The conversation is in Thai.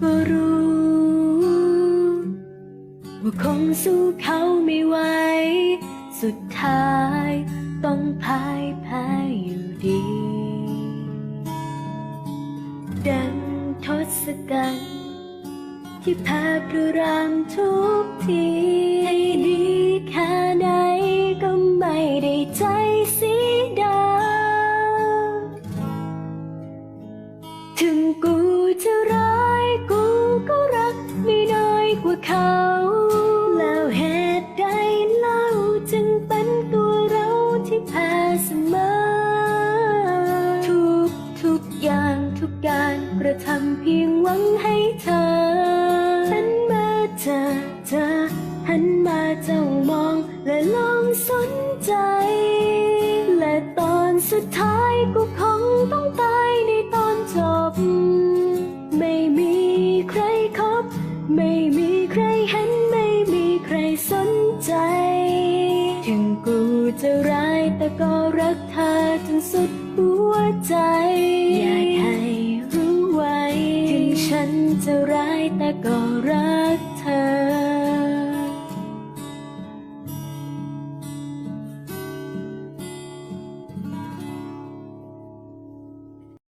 ก็รู้ ว่าคงสู้เขาไม่ไหว สุดท้ายต้องพ่ายแพ้อยู่ดี ดังทศกัณฐ์ที่แพ้พระรามทุกทีให้ดีแค่ไหนก็ไม่ได้ใจสี กระทำเพียงหวังให้เธอหันมาเจอเธอหันมาจ้องมองและลองสนใจ และตอนสุดท้ายก็คงต้องตายในตอนจบ ไม่มีใครคบ ไม่มีใครเห็น ไม่มีใครสนใจ ถึงกูจะร้ายแต่ก็รักเธอจนสุดหัวใจ จะร้ายแต่ก็รัก